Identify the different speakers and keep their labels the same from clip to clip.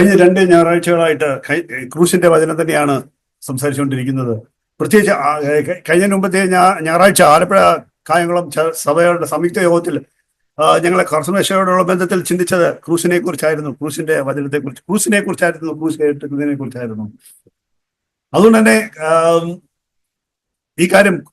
Speaker 1: കഴിഞ്ഞ രണ്ട് ഞായറാഴ്ചകളായിട്ട് ക്രൂസിന്റെ വചനം തന്നെയാണ് സംസാരിച്ചുകൊണ്ടിരിക്കുന്നത്. പ്രത്യേകിച്ച് കഴിഞ്ഞ മുമ്പത്തെ ഞായറാഴ്ച ആലപ്പുഴ കായംകുളം സഭയുടെ സംയുക്ത യോഗത്തിൽ ഞങ്ങളെ കർമ്മശയോടുള്ള ബന്ധത്തിൽ ചിന്തിച്ചത് ക്രൂസിനെ കുറിച്ചായിരുന്നു ക്രൂസിന്റെ വചനത്തെ കുറിച്ച് ക്രൂസിനെ കുറിച്ചായിരുന്നു ക്രൂസ് കേട്ടതിനെ കുറിച്ചായിരുന്നു അതുകൊണ്ട് തന്നെ ഈ കാര്യം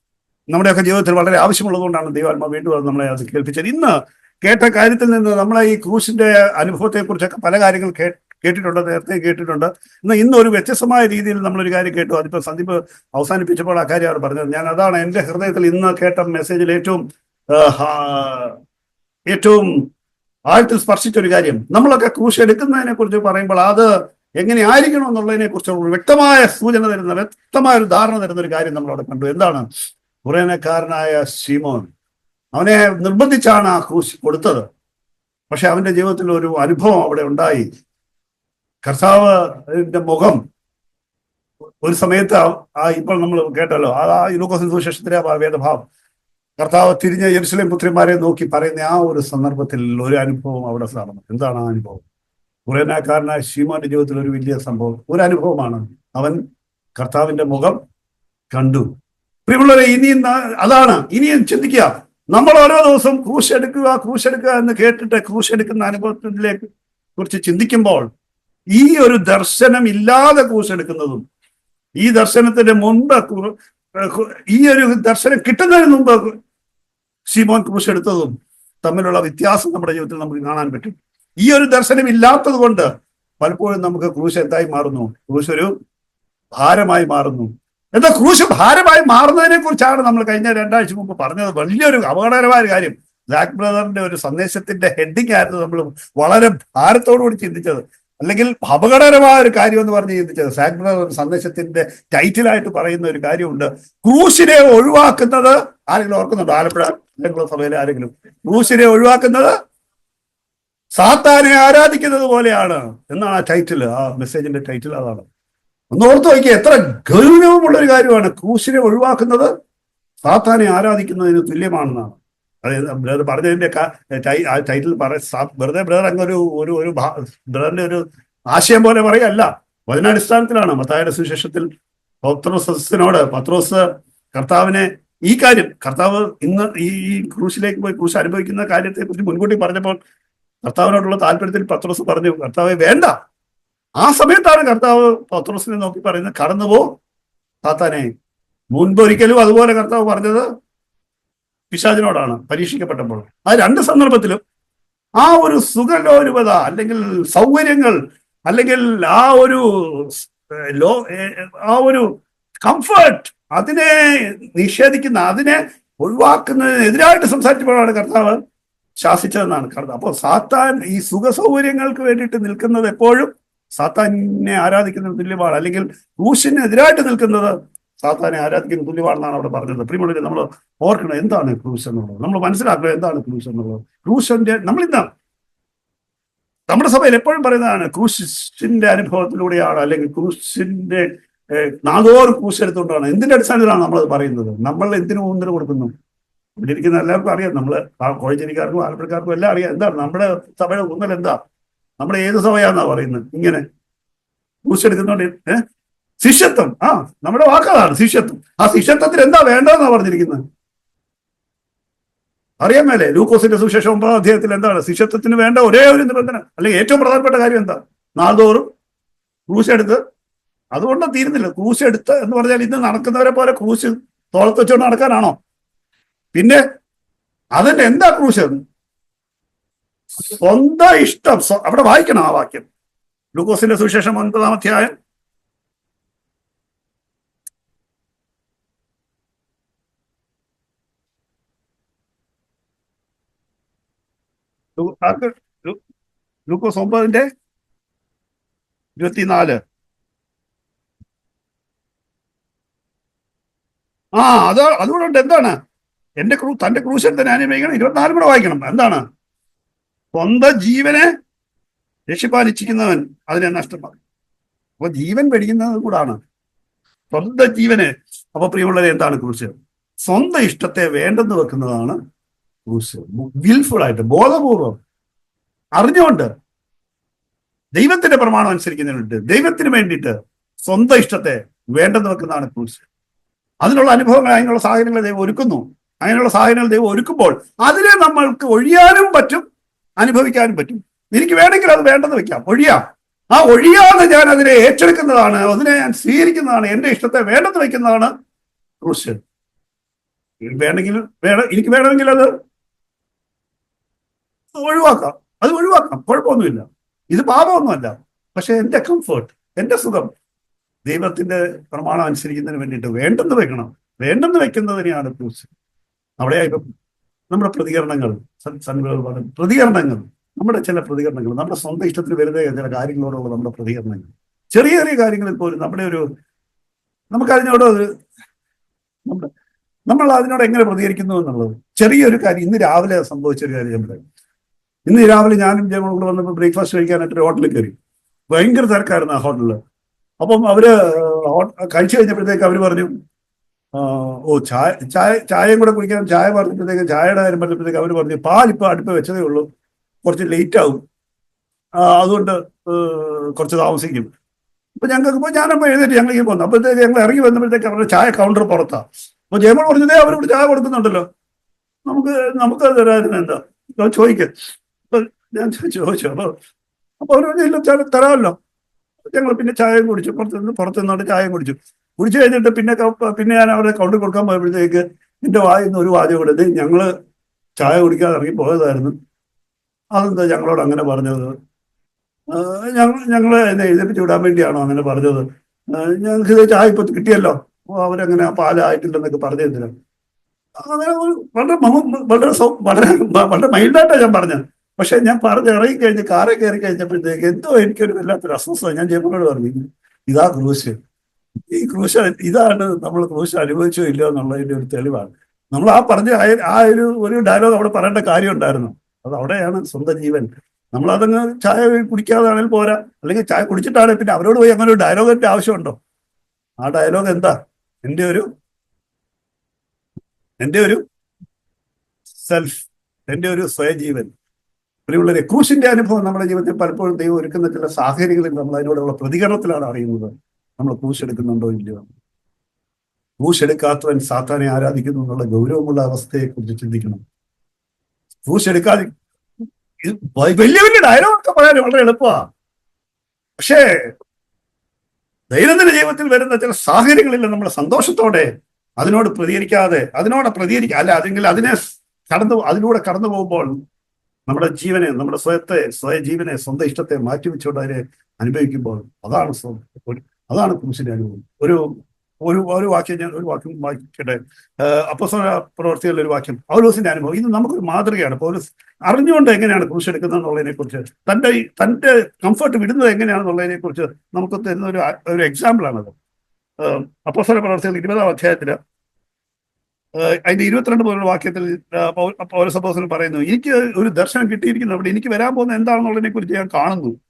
Speaker 1: നമ്മുടെയൊക്കെ ജീവിതത്തിൽ വളരെ ആവശ്യമുള്ളതുകൊണ്ടാണ് ദൈവാത്മ വീണ്ടും അത് നമ്മളെ അത് കേൾപ്പിച്ചത്. ഇന്ന് കേട്ട കാര്യത്തിൽ നിന്ന് നമ്മളെ ഈ ക്രൂസിന്റെ അനുഭവത്തെ കുറിച്ചൊക്കെ പല കാര്യങ്ങൾ കേ കേട്ടിട്ടുണ്ട് നേരത്തെ കേട്ടിട്ടുണ്ട്. എന്നാൽ ഇന്ന് ഒരു വ്യത്യസ്തമായ രീതിയിൽ നമ്മളൊരു കാര്യം കേട്ടു. അതിപ്പോ സന്ദീപ് അവസാനിപ്പിച്ചപ്പോൾ ആ കാര്യമാണ് പറഞ്ഞത്. ഞാൻ അതാണ് എന്റെ ഹൃദയത്തിൽ ഇന്ന് കേട്ട മെസ്സേജിൽ ഏറ്റവും ഏറ്റവും ആഴത്തിൽ സ്പർശിച്ച ഒരു കാര്യം. നമ്മളൊക്കെ ക്രൂശ് എടുക്കുന്നതിനെ കുറിച്ച് പറയുമ്പോൾ അത് എങ്ങനെ ആയിരിക്കണം എന്നുള്ളതിനെ കുറിച്ച് വ്യക്തമായ സൂചന തരുന്ന വ്യക്തമായ ഒരു ധാരണ തരുന്ന ഒരു കാര്യം നമ്മളവിടെ കണ്ടു. എന്താണ്? കുറേനക്കാരനായ ശീമോൻ അവനെ നിർബന്ധിച്ചാണ് ആ ക്രൂശ് കൊടുത്തത്. പക്ഷെ അവന്റെ ജീവിതത്തിൽ ഒരു അനുഭവം അവിടെ ഉണ്ടായി. കർത്താവ് അതിന്റെ മുഖം ഒരു സമയത്ത് ആ- ഇപ്പോൾ നമ്മൾ കേട്ടല്ലോ. ആ ലൂക്കോസിൻ സുശേഷത്തിലെ ആ വേദഭാവം. കർത്താവ് തിരിഞ്ഞ യെരുസലേം പുത്രിമാരെ നോക്കി പറയുന്ന ആ ഒരു സന്ദർഭത്തിൽ ഒരു അനുഭവം അവിടെ നടന്നു എന്താണ് ആ അനുഭവം? കുറേനാക്കാരനായ ശീമാന്റെ ജീവിതത്തിൽ ഒരു വലിയ സംഭവം. ഒരു അനുഭവമാണ്. അവൻ കർത്താവിന്റെ മുഖം കണ്ടു. പ്രിയമുള്ളവരെ ഇനിയും അതാണ്. ഇനിയും ചിന്തിക്കുക. നമ്മൾ ഓരോ ദിവസം ക്രൂശ് എടുക്കുക ക്രൂശ് എടുക്കുക എന്ന് കേട്ടിട്ട് ക്രൂശ് എടുക്കുന്ന അനുഭവത്തിലേക്ക് കുറിച്ച് ചിന്തിക്കുമ്പോൾ ഈ ഒരു ദർശനം ഇല്ലാതെ കൂശെടുക്കുന്നതും ഈ ദർശനത്തിന്റെ കു- ഈ ഒരു ദർശനം കിട്ടുന്നതിന് മുമ്പ് ശിമോൻ ക്രൂശ് തമ്മിലുള്ള വ്യത്യാസം നമ്മുടെ ജീവിതത്തിൽ നമുക്ക് കാണാൻ പറ്റും. ഈ ഒരു ദർശനം ഇല്ലാത്തത് കൊണ്ട് പലപ്പോഴും നമുക്ക് ക്രൂശ് എന്തായി മാറുന്നു? ക്രൂശ് ഒരു ഭാരമായി മാറുന്നു. എന്താ ക്രൂശ് ഭാരമായി മാറുന്നതിനെ കുറിച്ചാണ് നമ്മൾ കഴിഞ്ഞ രണ്ടാഴ്ച മുമ്പ് പറഞ്ഞത്. വലിയൊരു അപകടകരമായ കാര്യം. ബ്ലാക്ക് ബ്രദറിന്റെ ഒരു സന്ദേശത്തിന്റെ ഹെഡിങ് ആയിരുന്നു നമ്മൾ വളരെ ഭാരത്തോടുകൂടി ചിന്തിച്ചത്. അല്ലെങ്കിൽ അപകടകരമായ ഒരു കാര്യം എന്ന് പറഞ്ഞ് ചിന്തിച്ചത്. സാഗ്ര സന്ദേശത്തിന്റെ ടൈറ്റിലായിട്ട് പറയുന്ന ഒരു കാര്യമുണ്ട്. ക്രൂശിനെ ഒഴിവാക്കുന്നത് ആരെങ്കിലും ഓർക്കുന്നുണ്ടോ? ആലപ്പുഴ സഭയിലെ ആരെങ്കിലും? ക്രൂശിനെ ഒഴിവാക്കുന്നത് സാത്താനെ ആരാധിക്കുന്നത് പോലെയാണ് എന്നാണ് ആ ടൈറ്റിൽ ആ മെസ്സേജിന്റെ ടൈറ്റിൽ അതാണ്. ഒന്ന് ഓർത്ത് നോക്കിയ എത്ര ഗൗരവമുള്ള ഒരു കാര്യമാണ് ക്രൂശിനെ ഒഴിവാക്കുന്നത് സാത്താനെ ആരാധിക്കുന്നതിന് തുല്യമാണെന്നാണ്. അതായത് ബ്രദർ പറഞ്ഞതിന്റെ ടൈറ്റിൽ പറ വെറുതെ ബ്രദർ അങ്ങ് ഒരു ഒരു ഒരു ബ്രദറിന്റെ ഒരു ആശയം പോലെ പറയല്ല. വചനാടിസ്ഥാനത്തിലാണ് മത്തായുടെ സുവിശേഷത്തിൽ പത്രോസിനോട് പത്രോസ് കർത്താവിനെ ഈ കാര്യം കർത്താവ് ഇന്ന് ഈ ക്രൂശിലേക്ക് പോയി ക്രൂശ് അനുഭവിക്കുന്ന കാര്യത്തെ കുറിച്ച് മുൻകൂട്ടി പറഞ്ഞപ്പോൾ കർത്താവിനോടുള്ള താല്പര്യത്തിൽ പത്രോസ് പറഞ്ഞു കർത്താവെ വേണ്ട. ആ സമയത്താണ് കർത്താവ് പത്രോസിനെ നോക്കി പറയുന്നത് കടന്നുപോ താത്താനെ മുൻപൊരിക്കലും അതുപോലെ കർത്താവ് പറഞ്ഞത് പിശാചിനോടാണ് പരീക്ഷിക്കപ്പെട്ടപ്പോൾ. ആ രണ്ട് സന്ദർഭത്തിലും ആ ഒരു സുഖലോലുപത അല്ലെങ്കിൽ സൗകര്യങ്ങൾ അല്ലെങ്കിൽ ആ ഒരു ലോ ആ ഒരു കംഫർട്ട് അതിനെ നിഷേധിക്കുന്ന അതിനെ ഒഴിവാക്കുന്നതിനെതിരായിട്ട് സംസാരിച്ചപ്പോഴാണ് കർത്താവ് ശാസിച്ചതെന്നാണ് കർത്താവ്. അപ്പോൾ സാത്താൻ ഈ സുഖ സൗകര്യങ്ങൾക്ക് വേണ്ടിയിട്ട് നിൽക്കുന്നത് എപ്പോഴും സാത്താനെ ആരാധിക്കുന്ന തുല്യമാണ്. അല്ലെങ്കിൽ ക്രൂശിനെതിരായിട്ട് നിൽക്കുന്നത് സാത്താനെ ആരാധിക്കുന്ന തുല്യമാണെന്നാണ് അവിടെ പറഞ്ഞത്. പ്രിയമുള്ളവരെ നമ്മൾ ഓർക്കണം എന്താണ് ക്രൂശ് എന്നുള്ളത്. നമ്മൾ മനസ്സിലാക്കണം എന്താണ് ക്രൂശ് എന്നുള്ളത്. ക്രൂശന്റെ നമ്മൾ ഇന്ന് നമ്മുടെ സഭയിൽ എപ്പോഴും പറയുന്നതാണ് ക്രൂശിന്റെ അനുഭവത്തിലൂടെയാണ് അല്ലെങ്കിൽ ക്രൂശിന്റെ നാഗോർ ക്രൂശെടുത്തുകൊണ്ടാണ് എന്തിന്റെ അടിസ്ഥാനത്തിലാണ് നമ്മൾ അത് പറയുന്നത്? നമ്മൾ എന്തിനു ഊന്നൽ കൊടുക്കുന്നു? ഇവിടെ ഇരിക്കുന്ന എല്ലാവർക്കും അറിയാം. നമ്മൾ കോഴഞ്ചേരിക്കാർക്കും ആലപ്പുഴക്കാർക്കും എല്ലാം അറിയാം. എന്താണ് നമ്മുടെ സഭയുടെ ഊന്നൽ എന്താ? നമ്മുടെ ഏത് സഭയാന്നാ പറയുന്നത്? ഇങ്ങനെ. ക്രൂശെടുക്കുന്നോണ്ട് ഏഹ് ശിഷ്യത്വം. ആ നമ്മുടെ വാക്കതാണ് ശിഷ്യത്വം. ആ ശിഷ്യത്വത്തിൽ എന്താ വേണ്ടതെന്നാ പറഞ്ഞിരിക്കുന്നത്? അറിയാൻ മേലെ. ലൂക്കോസിന്റെ സുശേഷം ഒമ്പതാം അധ്യായത്തിൽ എന്താണ്? ശിഷ്യത്വത്തിന് വേണ്ട ഒരേ ഒരു നിബന്ധന. അല്ലെങ്കിൽ ഏറ്റവും പ്രധാനപ്പെട്ട കാര്യം എന്താ? നാൾതോറും ക്രൂശെടുത്ത് അതുകൊണ്ട് തീരുന്നില്ല. ക്രൂശെടുത്ത് എന്ന് പറഞ്ഞാൽ ഇന്ന് നടക്കുന്നവരെ പോലെ ക്രൂശ് തോളത്ത് വെച്ചുകൊണ്ട് നടക്കാനാണോ? പിന്നെ അതിന്റെ എന്താ ക്രൂശ്? സ്വന്തം ഇഷ്ടം. അവിടെ വായിക്കണം ആ വാക്യം. ലൂക്കോസിന്റെ സുവിശേഷം ഒൻപതാം അധ്യായം ആർക്ക് ലൂക്കോസ് ഒമ്പതിന്റെ ഇരുപത്തിനാല്. ആ അത് അതുകൊണ്ട് എന്താണ്? എന്റെ ക്രൂ തന്റെ ക്രൂശൻ തന്നെ അനുഭവിക്കണം ഇരുപത്തിനാലും കൂടെ വായിക്കണം. എന്താണ്? സ്വന്തം ജീവനെ രക്ഷിപ്പാൻ ഇച്ഛിക്കുന്നവൻ അതിനെ നഷ്ടമാക്കും. അപ്പൊ ജീവൻ പേടിക്കുന്നത് കൂടാണ്. സ്വന്തം ജീവനെ അപ്പൊ പ്രിയമുള്ളവരെ എന്താണ് ക്രൂശ് സ്വന്തം ഇഷ്ടത്തെ വേണ്ടെന്ന് വെക്കുന്നതാണ് ക്രൂശ് വിൽഫുൾ ആയിട്ട് ബോധപൂർവം. അറിഞ്ഞുകൊണ്ട് ദൈവത്തിന്റെ പ്രമാണം അനുസരിക്കുന്നതിന് വേണ്ടിയിട്ട് ദൈവത്തിന് വേണ്ടിയിട്ട് സ്വന്തം ഇഷ്ടത്തെ വേണ്ടെന്ന് വെക്കുന്നതാണ് ക്രൂസ്. അതിനുള്ള അനുഭവങ്ങൾ അതിനുള്ള സാഹചര്യങ്ങൾ ദൈവം ഒരുക്കുന്നു. അങ്ങനെയുള്ള സാഹചര്യങ്ങൾ ദൈവം ഒരുക്കുമ്പോൾ അതിനെ നമ്മൾക്ക് ഒഴിയാനും പറ്റും അനുഭവിക്കാനും പറ്റും. എനിക്ക് വേണമെങ്കിൽ അത് വേണ്ടെന്ന് വെക്കാം. ഒഴിയാം. ആ ഒഴിയാതെ ഞാൻ അതിനെ ഏറ്റെടുക്കുന്നതാണ് അതിനെ ഞാൻ സ്വീകരിക്കുന്നതാണ് എന്റെ ഇഷ്ടത്തെ വേണ്ടെന്ന് വെക്കുന്നതാണ് ക്രൂസ്. വേണമെങ്കിൽ വേണം എനിക്ക് വേണമെങ്കിൽ അത് ഒഴിവാക്കാം. അത് ഒഴിവാക്കാം. കുഴപ്പമൊന്നുമില്ല. ഇത് പാപമൊന്നുമല്ല. പക്ഷെ എന്റെ കംഫേർട്ട് എന്റെ സുഖം ദൈവത്തിന്റെ പ്രമാണം അനുസരിക്കുന്നതിന് വേണ്ടിയിട്ട് വേണ്ടെന്ന് വെക്കണം. വേണ്ടെന്ന് വെക്കുന്നതിനെയാണ് ക്രൂസ് അവിടെ ഇപ്പം നമ്മുടെ പ്രതികരണങ്ങൾ പ്രതികരണങ്ങൾ നമ്മുടെ ചില പ്രതികരണങ്ങൾ നമ്മുടെ സ്വന്തം ഇഷ്ടത്തിന് വെറുതെ ചില കാര്യങ്ങളോടുള്ള നമ്മുടെ പ്രതികരണങ്ങൾ. ചെറിയ ചെറിയ കാര്യങ്ങളിൽ പോലും നമ്മുടെ ഒരു നമുക്ക് അതിനോട് നമ്മുടെ നമ്മൾ അതിനോട് എങ്ങനെ പ്രതികരിക്കുന്നു എന്നുള്ളത്. ചെറിയൊരു കാര്യം ഇന്ന് രാവിലെ സംഭവിച്ച ഒരു കാര്യം പറയാം. ഇന്ന് രാവിലെ ഞാനും ജയമോളും കൂടെ വന്നപ്പോൾ ബ്രേക്ക്ഫാസ്റ്റ് കഴിക്കാനായിട്ട് ഒരു ഹോട്ടലിൽ കയറി. ഭയങ്കര തിരക്കായിരുന്നു ആ ഹോട്ടലിൽ അപ്പം അവർ കഴിച്ചു കഴിഞ്ഞപ്പോഴത്തേക്ക് അവർ പറഞ്ഞു ഓ ചായ ചായ ചായയും കൂടെ കുടിക്കാൻ ചായ പറഞ്ഞപ്പോഴത്തേക്ക് ചായയുടെ കാര്യം പറഞ്ഞപ്പോഴത്തേക്ക് അവർ പറഞ്ഞു പാൽ ഇപ്പൊ അടുപ്പ് വെച്ചതേ ഉള്ളൂ കുറച്ച് ലേറ്റ് ആകും അതുകൊണ്ട് കുറച്ച് താമസിക്കും. അപ്പൊ ഞങ്ങൾക്ക് ഇപ്പൊ ഞാനപ്പോ എഴുന്നേറ്റ് ഞങ്ങളേക്ക് പോകുന്നു അപ്പോഴത്തേക്ക് ഞങ്ങൾ ഇറങ്ങി വന്നപ്പോഴത്തേക്ക് അവരുടെ ചായ കൗണ്ടർ പുറത്താ. അപ്പൊ ജയമോൾ പറഞ്ഞതേ അവരോട് ചായ കൊടുക്കുന്നുണ്ടല്ലോ. നമുക്ക് നമുക്ക് എന്താ? തരാതിന് എന്താ അപ്പൊ ചോദിക്ക അപ്പൊ ഞാൻ ചോദിച്ചു അപ്പൊ അപ്പൊ അവർ പറഞ്ഞു ഇല്ല ചായ തരാമല്ലോ. ഞങ്ങൾ പിന്നെ ചായയും കുടിച്ചു പുറത്തുനിന്ന് പുറത്തുനിന്നോട് ചായയും കുടിച്ചു. കുടിച്ചു കഴിഞ്ഞിട്ട് പിന്നെ പിന്നെ ഞാൻ അവരെ കൗണ്ടർ കൊടുക്കാൻ പോയപ്പോഴത്തേക്ക് എന്റെ വായിൽ നിന്ന് ഒരു വാചകം എടുത്ത് ഞങ്ങൾ ചായ കുടിക്കാതെ ഇറങ്ങി പോയതായിരുന്നു. അതെന്താ ഞങ്ങളോട് അങ്ങനെ പറഞ്ഞത്? ഞങ്ങൾ ഞങ്ങളെ എന്നെ എഴുതിപ്പിച്ച് വിടാൻ വേണ്ടിയാണോ അങ്ങനെ പറഞ്ഞത്? ഞങ്ങൾക്ക് ഇത് ചായ ഇപ്പൊ കിട്ടിയല്ലോ. അവരങ്ങനെ പാലായിട്ടില്ലെന്നൊക്കെ പറഞ്ഞു തരുന്നില്ല അങ്ങനെ വളരെ വളരെ വളരെ മൈൽഡായിട്ടാണ് ഞാൻ പറഞ്ഞത്. പക്ഷെ ഞാൻ പറഞ്ഞ് ഇറങ്ങി കഴിഞ്ഞ് കാറെ കയറി കഴിഞ്ഞപ്പോഴത്തേക്ക് എന്തോ എനിക്കൊരു വല്ലാത്തൊരു അസ്വസ്ഥത. ഞാൻ ജയമോട് പറഞ്ഞു ഇതാ ക്രൂശ്. ഈ ക്രൂശ് ഇതാണ് നമ്മൾ ക്രൂശ് അനുഭവിച്ചോ ഇല്ലയോ എന്നുള്ളതിന്റെ ഒരു തെളിവാണ്. നമ്മൾ ആ പറഞ്ഞ ആ- ഒരു ഒരു ഡയലോഗ് അവിടെ പറയേണ്ട കാര്യം ഉണ്ടായിരുന്നു. അത് അവിടെയാണ് സ്വന്തം ജീവൻ. നമ്മൾ അതങ്ങ് ചായ കുടിക്കാതാണെങ്കിൽ പോരാ. അല്ലെങ്കിൽ ചായ കുടിച്ചിട്ടാണെങ്കിൽ പിന്നെ അവരോട് പോയി അങ്ങനെ ഒരു ഡയലോഗിന്റെ ആവശ്യമുണ്ടോ? ആ ഡയലോഗ് എന്താ? എന്റെ ഒരു എന്റെ ഒരു സെൽഫ് എന്റെ ഒരു സ്വയജീവൻ. പ്രിയമുള്ളവരെ ക്രൂശിന്റെ അനുഭവം നമ്മുടെ ജീവിതത്തിൽ പലപ്പോഴും ദൈവം ഒരുക്കുന്ന ചില സാഹചര്യങ്ങളിൽ നമ്മൾ അതിനോടുള്ള പ്രതികരണത്തിലാണ് അറിയുന്നത്. നമ്മൾ ക്രൂശ് എടുക്കുന്നുണ്ടോ ഇല്ലയോ? ക്രൂശ് എടുക്കാത്തവൻ സാത്താനെ ആരാധിക്കുന്നു എന്നുള്ള ഗൗരവമുള്ള അവസ്ഥയെ കുറിച്ച് ചിന്തിക്കണം. ക്രൂശ് എടുക്കാതെ ഇത് വലിയ വലിയ ഡയലോഗൊക്കെ പറയാൻ വളരെ എളുപ്പമാണ് പക്ഷേ ദൈനംദിന ജീവിതത്തിൽ വരുന്ന ചില സാഹചര്യങ്ങളിൽ നമ്മൾ സന്തോഷത്തോടെ അതിനോട് പ്രതികരിക്കാതെ അതിനോട് പ്രതികരിക്കുക അല്ല അല്ലെങ്കിൽ അതിനെ കടന്നു അതിലൂടെ കടന്നു പോകുമ്പോൾ നമ്മുടെ ജീവനെ നമ്മുടെ സ്വയത്തെ സ്വയജീവനെ സ്വന്തം ഇഷ്ടത്തെ മാറ്റിവെച്ചുകൊണ്ട് അതിനെ അനുഭവിക്കുമ്പോൾ അതാണ് അതാണ് ക്രൂശിന്റെ അനുഭവം. ഒരു ഒരു ഒരു വാക്യം ഞാൻ ഒരു വാക്യം വായിക്കട്ടെ. അപ്പസ്വല പ്രവർത്തികളിലെ ഒരു വാക്യം. പൗലോസിന്റെ അനുഭവം. ഇത് നമുക്കൊരു മാതൃകയാണ്. പൗലോസ് അറിഞ്ഞുകൊണ്ട് എങ്ങനെയാണ് ക്രൂശ് എടുക്കുന്നത് എന്നുള്ളതിനെ കുറിച്ച് തന്റെ തന്റെ കംഫർട്ട് വിടുന്നത് എങ്ങനെയാണെന്നുള്ളതിനെ കുറിച്ച് നമുക്ക് തരുന്ന ഒരു ഒരു എക്സാമ്പിൾ ആണത്. അപ്പസ്വല പ്രവർത്തികൾ ഇരുപതാം അധ്യായത്തിൽ അതിന്റെ ഇരുപത്തിരണ്ട് പോലുള്ള വാക്യത്തിൽ ഏഹ് പൗ- പറയുന്നു എനിക്ക് ഒരു ദർശനം കിട്ടിയിരിക്കുന്നു അവിടെ എനിക്ക് വരാൻ പോകുന്ന എന്താണെന്നുള്ളതിനെ കുറിച്ച് ഞാൻ കാണുന്നു.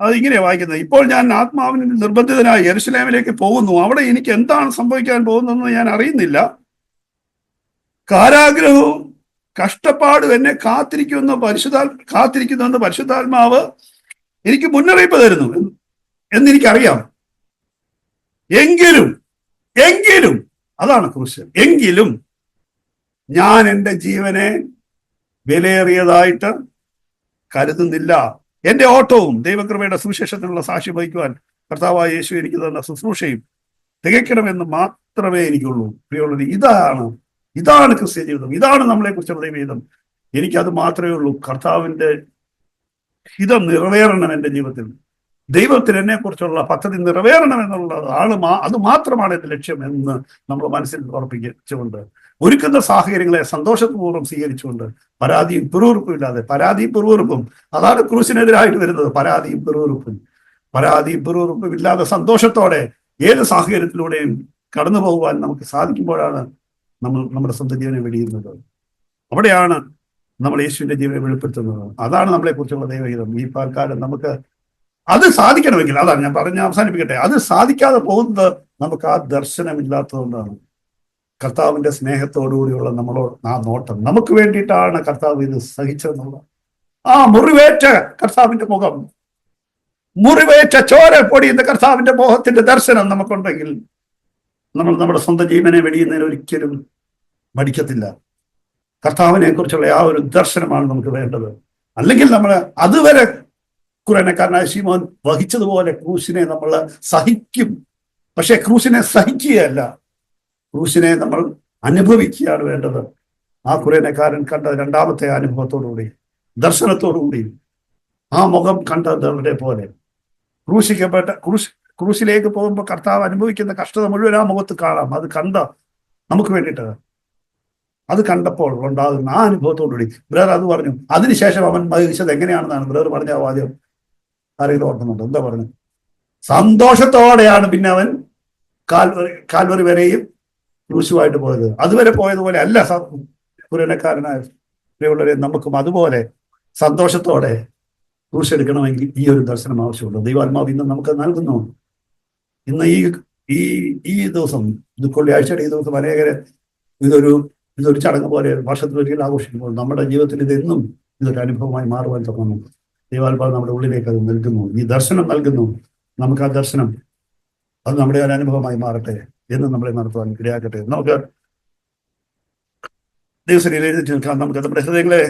Speaker 1: അത് ഇങ്ങനെയാണ് വായിക്കുന്നത്. ഇപ്പോൾ ഞാൻ ആത്മാവിന് നിർബന്ധിതനായി യെരുസലേമിലേക്ക് പോകുന്നു. അവിടെ എനിക്ക് എന്താണ് സംഭവിക്കാൻ പോകുന്നതെന്ന് ഞാൻ അറിയുന്നില്ല. കാരാഗ്രഹവും കഷ്ടപ്പാടും എന്നെ കാത്തിരിക്കുമെന്ന് പരിശുദ്ധാ കാത്തിരിക്കുന്നുവെന്ന് പരിശുദ്ധാത്മാവ് എനിക്ക് മുന്നറിയിപ്പ് തരുന്നു. എന്ന് എന്നെനിക്കറിയാം എങ്കിലും എങ്കിലും അതാണ് ക്രൂശൻ. എങ്കിലും ഞാൻ എന്റെ ജീവനെ വിലയേറിയതായിട്ട് കരുതുന്നില്ല. എന്റെ ഓട്ടവും ദൈവകൃപയുടെ സുവിശേഷത്തിനുള്ള സാക്ഷി വഹിക്കുവാൻ കർത്താവായ യേശു എനിക്ക് തന്ന ശുശ്രൂഷയും തികയ്ക്കണമെന്ന് മാത്രമേ എനിക്കുള്ളൂ. പ്രിയമുള്ളത് ഇതാണ് ഇതാണ് ക്രിസ്ത്യ ജീവിതം. ഇതാണ് നമ്മളെ കുറിച്ചുള്ള ദൈവീതം എനിക്കത് മാത്രമേ ഉള്ളൂ. കർത്താവിന്റെ ഹിതം നിറവേറണം എന്റെ ജീവിതത്തിൽ. ദൈവത്തിന് എന്നെ കുറിച്ചുള്ള പദ്ധതി നിറവേറണം എന്നുള്ളത് ആൾ മാ അത് മാത്രമാണ് എന്റെ ലക്ഷ്യം എന്ന് നമ്മൾ മനസ്സിൽ ഉറപ്പിച്ചുകൊണ്ട് ഒരുക്കുന്ന സാഹചര്യങ്ങളെ സന്തോഷപൂർവം സ്വീകരിച്ചുകൊണ്ട് പരാതിയും പിറുവിറുപ്പും ഇല്ലാതെ പരാതിയും പിറുവിറുപ്പും അതാണ് ക്രൂസിനെതിരായിട്ട് വരുന്നത് പരാതിയും പിറുവിറുപ്പും പരാതിയും പിറുവിറുപ്പും ഇല്ലാതെ സന്തോഷത്തോടെ ഏത് സാഹചര്യത്തിലൂടെയും കടന്നു പോകുവാൻ നമുക്ക് സാധിക്കുമ്പോഴാണ് നമ്മൾ നമ്മുടെ സ്വന്തം ജീവനെ വെടിയുന്നത്. അവിടെയാണ് നമ്മൾ യേശുവിന്റെ ജീവനെ വെളിപ്പെടുത്തുന്നത്. അതാണ് നമ്മളെ കുറിച്ചുള്ള ദൈവഹിതം. ഈ പാൽക്കാലം നമുക്ക് അത് സാധിക്കണമെങ്കിൽ അതാണ് ഞാൻ പറഞ്ഞ് അവസാനിപ്പിക്കട്ടെ. അത് സാധിക്കാതെ പോകുന്നത് നമുക്ക് ആ ദർശനമില്ലാത്തതുകൊണ്ടാണ് കർത്താവിന്റെ സ്നേഹത്തോടുകൂടിയുള്ള നമ്മളോ ആ നോട്ടം നമുക്ക് വേണ്ടിയിട്ടാണ് കർത്താവ് ഇത് സഹിച്ചതെന്നുള്ള. ആ മുറിവേറ്റ കർത്താവിന്റെ മുഖം. മുറിവേറ്റ ചോര പൊടിയുന്ന കർത്താവിന്റെ മോഹത്തിന്റെ ദർശനം നമുക്കുണ്ടെങ്കിൽ നമ്മൾ നമ്മുടെ സ്വന്തം ജീവനെ വെടിയുന്നതിന് ഒരിക്കലും മടിക്കത്തില്ല. കർത്താവിനെ കുറിച്ചുള്ള ആ ഒരു ദർശനമാണ് നമുക്ക് വേണ്ടത്. അല്ലെങ്കിൽ നമ്മൾ അതുവരെ കുറേനക്കാരനായ ശീമോൻ വഹിച്ചതുപോലെ ക്രൂശിനെ നമ്മൾ സഹിക്കും. പക്ഷെ ക്രൂശിനെ സഹിക്കുകയല്ല. ക്രൂശിനെ നമ്മൾ അനുഭവിക്കുകയാണ് വേണ്ടത്. ആ കുറേനക്കാരൻ കണ്ട രണ്ടാമത്തെ അനുഭവത്തോടുകൂടി ദർശനത്തോടുകൂടി. ആ മുഖം കണ്ടതവരുടെ പോലെ. ക്രൂശിക്കപ്പെട്ട ക്രൂശ് ക്രൂശിലേക്ക് പോകുമ്പോൾ കർത്താവ് അനുഭവിക്കുന്ന കഷ്ടത മുഴുവൻ ആ മുഖത്ത് കാണാം. അത് കണ്ട നമുക്ക് വേണ്ടിയിട്ട്. അത് കണ്ടപ്പോൾ ഉണ്ടാകുന്ന ആ അനുഭവത്തോടുകൂടി. ബ്രദർ അത് പറഞ്ഞു. അതിനുശേഷം അവൻ മരിച്ചത് എങ്ങനെയാണെന്നാണ് ബ്രദർ പറഞ്ഞ വാദ്യം. ആരെങ്കിലും ഓർക്കുന്നുണ്ടോ എന്താ പറഞ്ഞു സന്തോഷത്തോടെയാണ് പിന്നെ അവൻ കാൽവറി കാൽവറി വരെയും ക്രൂശുമായിട്ട് പോയത്. അതുവരെ പോയതുപോലെ അല്ല പുരനക്കാരനായ പ്രിയമുള്ളവരെ നമുക്കും അതുപോലെ സന്തോഷത്തോടെ ക്രൂശെടുക്കണമെങ്കിൽ ഈ ഒരു ദർശനം ആവശ്യമുണ്ട്. ദൈവാത്മാവ് ഇന്ന് നമുക്ക് നൽകുന്നു. ഇന്ന് ഈ ഈ ഈ ദിവസം ദുഃഖവെള്ളിയാഴ്ചയുടെ ഈ ദിവസം അനേകരെ ഇതൊരു ഇതൊരു ചടങ്ങ് പോലെ വർഷത്തിൽ ഒരിക്കൽ ആഘോഷിക്കുമ്പോൾ നമ്മുടെ ജീവിതത്തിൽ ഇതെന്നും ഇതൊരു അനുഭവമായി മാറുവാൻ തുടങ്ങുന്നു. ദൈവാത്മാവ് നമ്മുടെ ഉള്ളിലേക്ക് അത് നൽകുന്നു. ഈ ദർശനം നൽകുന്നു. നമുക്ക് ആ ദർശനം അത് നമ്മുടെ ഒരു അനുഭവമായി മാറട്ടെ എന്ന് നമ്മളെ നടത്തുവാൻ ഇടയാക്കട്ടെ. നമുക്ക് ദിവസം എഴുതി നിൽക്കാം. നമുക്ക് നമ്മുടെ ഹൃദയങ്ങളെ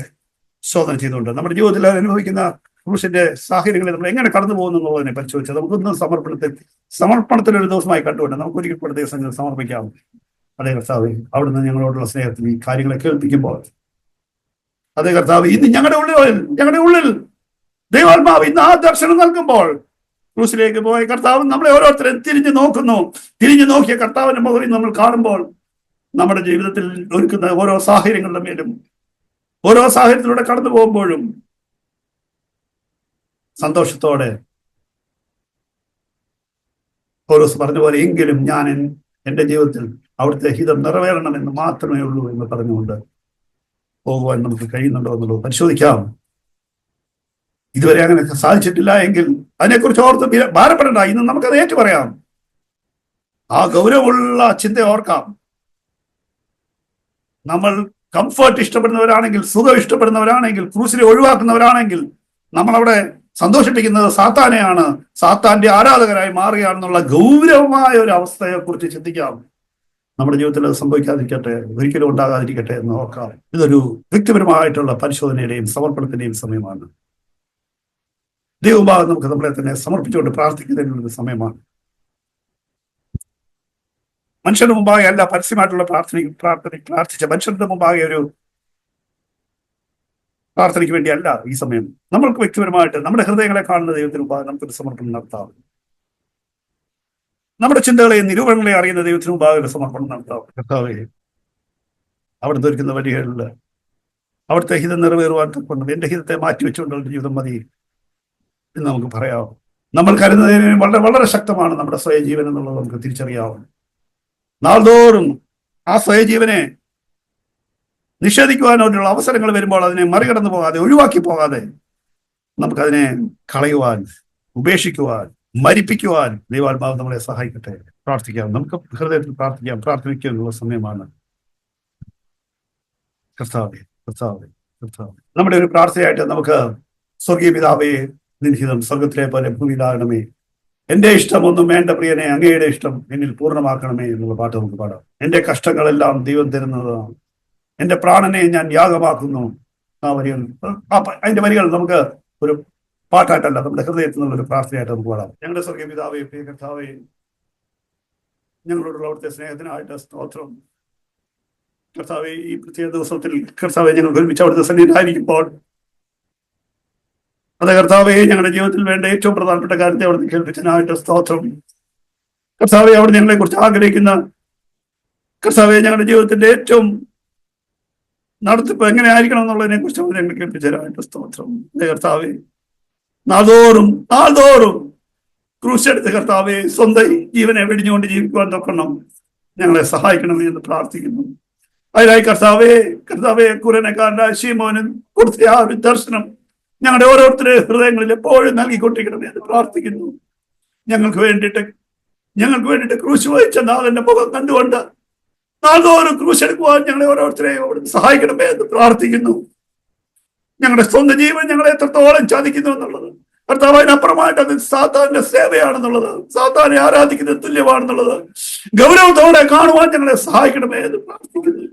Speaker 1: ശോധന ചെയ്തുകൊണ്ട് നമ്മുടെ ജീവിതത്തിൽ അനുഭവിക്കുന്ന പുരുഷന്റെ സാഹചര്യങ്ങളെ നമ്മൾ എങ്ങനെ കടന്നു പോകുന്നു എന്നുള്ളതിനെ പരിശോധിച്ച് നമുക്കൊന്ന് സമർപ്പണത്തിൽ സമർപ്പണത്തിൽ ഒരു ദിവസമായി കണ്ടുകൊണ്ട് നമുക്ക് ഒരിക്കൽ കൂടെ ദിവസം സമർപ്പിക്കാം. അതേ കർത്താവ് അവിടുന്ന് ഞങ്ങളോടുള്ള സ്നേഹത്തിൽ ഈ കാര്യങ്ങളെ കേൾപ്പിക്കുമ്പോൾ അതേ കർത്താവ് ഇന്ന് ഞങ്ങളുടെ ഉള്ളിൽ ഞങ്ങളുടെ ഉള്ളിൽ ദൈവാത്മാവ് ഇന്ന് ആ ദർശനം നൽകുമ്പോൾ ക്രൂസിലേക്ക് പോയ കർത്താവ് നമ്മളെ ഓരോരുത്തരും തിരിഞ്ഞു നോക്കുന്നു. തിരിഞ്ഞു നോക്കിയ കർത്താവിന്റെ മുഖം നമ്മൾ കാണുമ്പോൾ നമ്മുടെ ജീവിതത്തിൽ ഒരുക്കുന്ന ഓരോ സാഹചര്യങ്ങളുടെ മേലും ഓരോ സാഹചര്യത്തിലൂടെ കടന്നു പോകുമ്പോഴും സന്തോഷത്തോടെ പൗലോസ് പറഞ്ഞ പോലെ എങ്കിലും ഞാൻ എന്റെ ജീവിതത്തിൽ അവിടുത്തെ ഹിതം നിറവേറണമെന്ന് മാത്രമേ ഉള്ളൂ എന്ന് പറഞ്ഞുകൊണ്ട് പോകുവാൻ നമുക്ക് കഴിയുന്നുണ്ടോ എന്നുള്ളത് പരിശോധിക്കാം. ഇതുവരെ അങ്ങനെ സാധിച്ചിട്ടില്ല എങ്കിൽ അതിനെക്കുറിച്ച് ഓർത്ത് ഭാരപ്പെടേണ്ട. ഇന്ന് നമുക്കത് ഏറ്റു പറയാം ആ ഗൗരവമുള്ള ചിന്ത ഓർക്കാം. നമ്മൾ കംഫർട്ട് ഇഷ്ടപ്പെടുന്നവരാണെങ്കിൽ സുഖം ഇഷ്ടപ്പെടുന്നവരാണെങ്കിൽ ക്രൂസിനെ ഒഴിവാക്കുന്നവരാണെങ്കിൽ നമ്മളവിടെ സന്തോഷിപ്പിക്കുന്നത് സാത്താനെയാണ്. സാത്താന്റെ ആരാധകരായി മാറുകയാണെന്നുള്ള ഗൗരവമായ ഒരു അവസ്ഥയെക്കുറിച്ച് ചിന്തിക്കാം. നമ്മുടെ ജീവിതത്തിൽ അത് സംഭവിക്കാതിരിക്കട്ടെ ഒരിക്കലും ഉണ്ടാകാതിരിക്കട്ടെ എന്ന് നോക്കാം ഇതൊരു വ്യക്തിപരമായിട്ടുള്ള പരിശോധനയുടെയും സമർപ്പണത്തിന്റെയും സമയമാണ്. ദൈവഭാഗം നമുക്ക് നമ്മളെ തന്നെ സമർപ്പിച്ചുകൊണ്ട് പ്രാർത്ഥിക്കുന്നതിനുള്ള സമയമാണ്. മനുഷ്യന്റെ മുമ്പാകെ അല്ല പരസ്യമായിട്ടുള്ള പ്രാർത്ഥന പ്രാർത്ഥന പ്രാർത്ഥിച്ച മനുഷ്യന്റെ മുമ്പാകെ ഒരു പ്രാർത്ഥനയ്ക്ക് വേണ്ടിയല്ല ഈ സമയം. നമ്മൾക്ക് വ്യക്തിപരമായിട്ട് നമ്മുടെ ഹൃദയങ്ങളെ കാണുന്ന ദൈവത്തിന് മുമ്പാകെ നമുക്കൊരു സമർപ്പണം നടത്താം. നമ്മുടെ ചിന്തകളെ നിരൂപണങ്ങളെ അറിയുന്ന ദൈവത്തിന് മുമ്പാകെ ഒരു സമർപ്പണം നടത്താം. കർത്താവേ അവിടുന്ന് ഒരുക്കുന്ന വഴികളിൽ അവിടുത്തെ ഹിതം നിറവേറുവാൻ തക്കൊണ്ടും എന്റെ ഹിതത്തെ മാറ്റിവെച്ചുകൊണ്ടുള്ള ജീവിതം മതി. എന്ന് നമുക്ക് പറയാവും നമ്മൾ കരുതുന്നതിന് വളരെ വളരെ ശക്തമാണ് നമ്മുടെ സ്വയജീവൻ എന്നുള്ളത് നമുക്ക് തിരിച്ചറിയാവും നാൾതോറും ആ സ്വയജീവനെ നിഷേധിക്കുവാനുള്ള അവസരങ്ങൾ വരുമ്പോൾ അതിനെ മറികടന്നു പോകാതെ ഒഴിവാക്കി പോകാതെ നമുക്കതിനെ കളയുവാൻ ഉപേക്ഷിക്കുവാൻ മരിപ്പിക്കുവാൻ ദൈവാത്മാവ് നമ്മളെ സഹായിക്കട്ടെ. പ്രാർത്ഥിക്കാം. നമുക്ക് ഹൃദയത്തിൽ പ്രാർത്ഥിക്കാം. പ്രാർത്ഥിക്കാനുള്ള സമയമാണ്. കർത്താവ് കർത്താവ് കർത്താവ്. നമ്മുടെ ഒരു പ്രാർത്ഥനയായിട്ട് നമുക്ക് സ്വർഗീയ പിതാവേ നിൻഹിതം സ്വർഗത്തിലെ പോലെ ഭൂമിയിലാകണമേ. എന്റെ ഇഷ്ടമൊന്നും വേണ്ട പ്രിയനെ അങ്ങയുടെ ഇഷ്ടം എന്നിൽ പൂർണമാക്കണമേ എന്നുള്ള പാട്ട് നമുക്ക് പാടാം. എന്റെ കഷ്ടങ്ങളെല്ലാം ദൈവം തരുന്നതാണ്. എന്റെ പ്രാണനെ ഞാൻ യാഗമാക്കുന്നു. ആ വരികൾ അതിന്റെ വരികൾ നമുക്ക് ഒരു പാട്ടായിട്ടല്ല നമ്മുടെ ഹൃദയത്തിൽ നിന്നുള്ള ഒരു പ്രാർത്ഥനയായിട്ട് നമുക്ക് പാടാം. ഞങ്ങളുടെ സ്വർഗീയ പിതാവേ പ്രിയ കർത്താവേ ഞങ്ങളോടുള്ള അവിടുത്തെ സ്നേഹത്തിനായിട്ട് സ്തോത്രം. കർത്താവെ ഈ പ്രത്യേക ദിവസത്തിൽ കർത്താവെ ഞങ്ങൾ ഒരുമിച്ച് അവിടുത്തെ സന്നിധാനിക്കുമ്പോൾ അതെ കർത്താവെ ഞങ്ങളുടെ ജീവിതത്തിൽ വേണ്ട ഏറ്റവും പ്രധാനപ്പെട്ട കാര്യത്തെ അവിടെ കേൾപ്പിച്ചതിനായിട്ട് സ്തോത്രം. കർത്താവെ അവിടെ ഞങ്ങളെ കുറിച്ച് ആഗ്രഹിക്കുന്ന കർത്താവെ ഞങ്ങളുടെ ജീവിതത്തിന്റെ ഏറ്റവും നടത്തിപ്പ് എങ്ങനെ ആയിരിക്കണം എന്നുള്ളതിനെ കുറിച്ച് അവർ ഞങ്ങൾ കേൾപ്പിച്ചതിനായിട്ട് സ്തോത്രം. കർത്താവെ നാൾതോറും നാൾതോറും ക്രൂശെടുത്ത് കർത്താവെ സ്വന്തം ജീവനെ വെടിഞ്ഞുകൊണ്ട് ജീവിക്കുവാൻ തൊക്കണം ഞങ്ങളെ സഹായിക്കണമേ എന്ന് പ്രാർത്ഥിക്കുന്നു. അതിനായി കർത്താവെ കർത്താവെ കാണാൻ ശീമോനും കൊടുത്ത ആ ഒരു ദർശനം ഞങ്ങളുടെ ഓരോരുത്തരുടെ ഹൃദയങ്ങളിൽ എപ്പോഴും നൽകിക്കൊണ്ടിരിക്കണമേ എന്ന് പ്രാർത്ഥിക്കുന്നു. ഞങ്ങൾക്ക് വേണ്ടിയിട്ട് ഞങ്ങൾക്ക് വേണ്ടിയിട്ട് ക്രൂശ് വഹിച്ച നാഥന്റെ മുഖം കണ്ടുകൊണ്ട് നാളോറും ക്രൂശ് എടുക്കുവാൻ ഞങ്ങളെ ഓരോരുത്തരെയും അവിടുന്ന് സഹായിക്കണമേ എന്ന് പ്രാർത്ഥിക്കുന്നു. ഞങ്ങളുടെ സ്വന്തം ജീവൻ ഞങ്ങളെ എത്രത്തോളം ചതിക്കുന്നു എന്നുള്ളത് കർത്താവ് അതിനപ്പുറമായിട്ട് അത് സാത്താന്റെ സേവയാണെന്നുള്ളത് സാത്താനെ ആരാധിക്കുന്നത് തുല്യമാണെന്നുള്ളത് ഗൗരവത്തോടെ കാണുവാൻ ഞങ്ങളെ സഹായിക്കണമേ എന്ന് പ്രാർത്ഥിക്കുന്നു.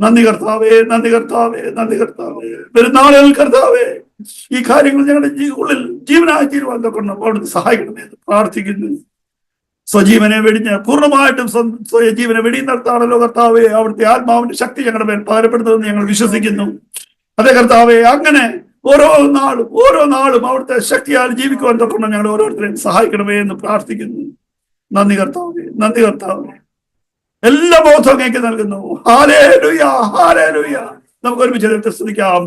Speaker 1: നന്ദി കർത്താവേ നന്ദി കർത്താവേ നന്ദി കർത്താവേ. പെരുന്നാളുകൾ കർത്താവേ ഈ കാര്യങ്ങൾ ഞങ്ങളുടെ ഉള്ളിൽ ജീവനായി തീരുവാൻ തൊക്കണം അവിടുന്ന് സഹായിക്കണമേ പ്രാർത്ഥിക്കുന്നു. സ്വജീവനെ വെടിഞ്ഞ് പൂർണമായിട്ടും സ്വജീവനെ വെടിയുന്നിടത്താണല്ലോ കർത്താവെ അവിടുത്തെ ആത്മാവിന്റെ ശക്തി ഞങ്ങളുടെ മേൽ പകരപ്പെടുന്നതെന്ന് ഞങ്ങൾ വിശ്വസിക്കുന്നു. അതെ കർത്താവെ അങ്ങനെ ഓരോ നാളും ഓരോ നാളും അവിടുത്തെ ശക്തിയാൽ ജീവിക്കുവാൻ തൊക്കണം ഞങ്ങൾ ഓരോരുത്തരെയും സഹായിക്കണമേ എന്ന് പ്രാർത്ഥിക്കുന്നു. നന്ദി കർത്താവേ നന്ദി കർത്താവേ. എല്ലാ ബോധവും അങ്ങേക്ക് നൽകുന്നു. ഹാലേ ലുയ ഹാലേ ലുയ നമുക്ക് ഒരുമിച്ച് സ്തുതിക്കാം.